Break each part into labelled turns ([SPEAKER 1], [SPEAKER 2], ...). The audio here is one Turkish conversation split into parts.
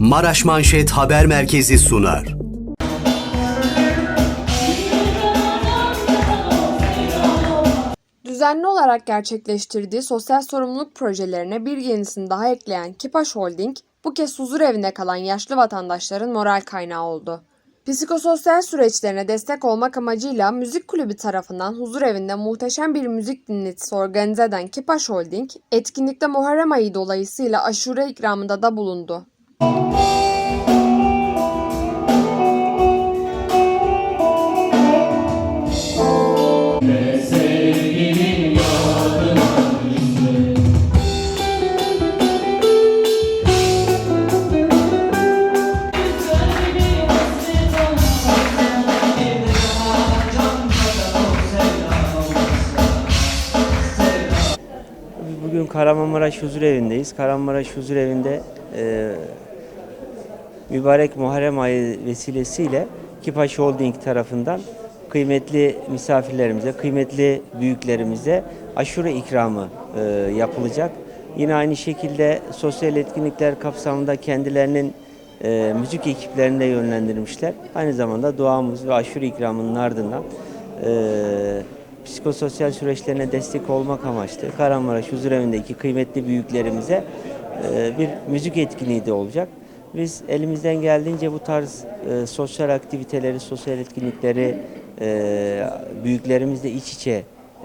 [SPEAKER 1] Maraş Manşet Haber Merkezi sunar.
[SPEAKER 2] Düzenli olarak gerçekleştirdiği sosyal sorumluluk projelerine bir yenisini daha ekleyen Kipaş Holding, bu kez huzur evinde kalan yaşlı vatandaşların moral kaynağı oldu. Psikososyal süreçlerine destek olmak amacıyla müzik kulübü tarafından huzur evinde muhteşem bir müzik dinletisi organize eden Kipaş Holding, etkinlikte Muharrem ayı dolayısıyla aşure ikramında da bulundu.
[SPEAKER 3] Bugün Kahramanmaraş Huzur Evi'ndeyiz. Kahramanmaraş Huzur Evi'nde e, mübarek Muharrem ayı vesilesiyle Kipaş Holding tarafından kıymetli misafirlerimize, kıymetli büyüklerimize aşure ikramı e, yapılacak. Yine aynı şekilde sosyal etkinlikler kapsamında kendilerinin e, müzik ekiplerine yönlendirmişler. Aynı zamanda duamız ve aşure ikramının ardından e, psikososyal süreçlerine destek olmak amaçlı Kahramanmaraş Huzurevi'ndeki kıymetli büyüklerimize e, bir müzik etkinliği de olacak. Biz elimizden geldiğince bu tarz e, sosyal aktiviteleri, sosyal etkinlikleri e, büyüklerimizle iç içe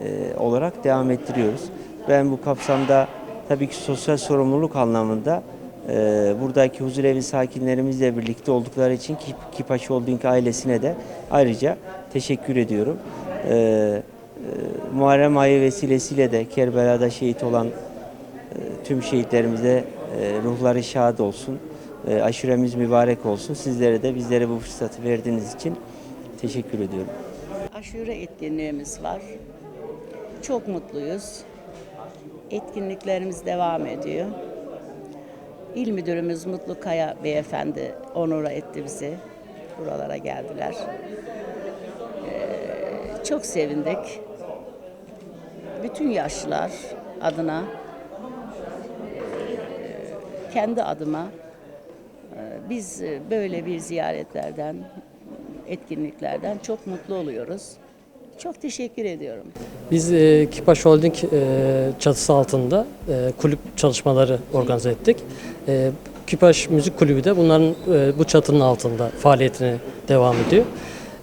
[SPEAKER 3] e, olarak devam ettiriyoruz. Ben bu kapsamda tabii ki sosyal sorumluluk anlamında e, buradaki huzurevi sakinlerimizle birlikte oldukları için Kip- Kipaş Holding ailesine de ayrıca teşekkür ediyorum. E, e, Muharrem ayı vesilesiyle de Kerbela'da şehit olan e, tüm şehitlerimize e, ruhları şad olsun. E, aşuremiz mübarek olsun. Sizlere de bizlere bu fırsatı verdiğiniz için teşekkür ediyorum.
[SPEAKER 4] Aşure etkinliğimiz var. Çok mutluyuz. Etkinliklerimiz devam ediyor. İl Müdürümüz Mutlu Kaya Beyefendi onura etti bizi. Buralara geldiler. Ee, çok sevindik. Bütün yaşlılar adına, e, kendi adıma biz e, böyle bir ziyaretlerden, etkinliklerden çok mutlu oluyoruz. Çok teşekkür ediyorum.
[SPEAKER 5] Biz e, Kipaş Holding e, çatısı altında e, kulüp çalışmaları organize ettik. E, Kipaş Müzik Kulübü de bunların e, bu çatının altında faaliyetine devam ediyor.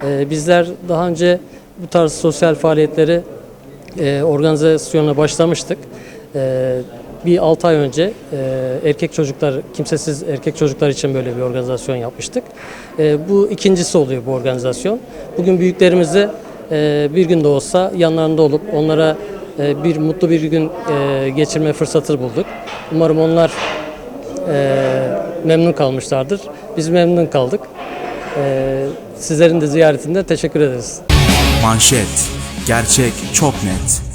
[SPEAKER 5] E, bizler daha önce bu tarz sosyal faaliyetleri e, organizasyona başlamıştık. E, bir 6 ay önce e, erkek çocuklar, kimsesiz erkek çocuklar için böyle bir organizasyon yapmıştık. E, bu ikincisi oluyor bu organizasyon. Bugün büyüklerimizi e, bir gün de olsa yanlarında olup onlara e, bir mutlu bir gün e, geçirme fırsatı bulduk. Umarım onlar e, memnun kalmışlardır. Biz memnun kaldık. E, sizlerin de ziyaretinde teşekkür ederiz.
[SPEAKER 6] Manşet. Gerçek çok net.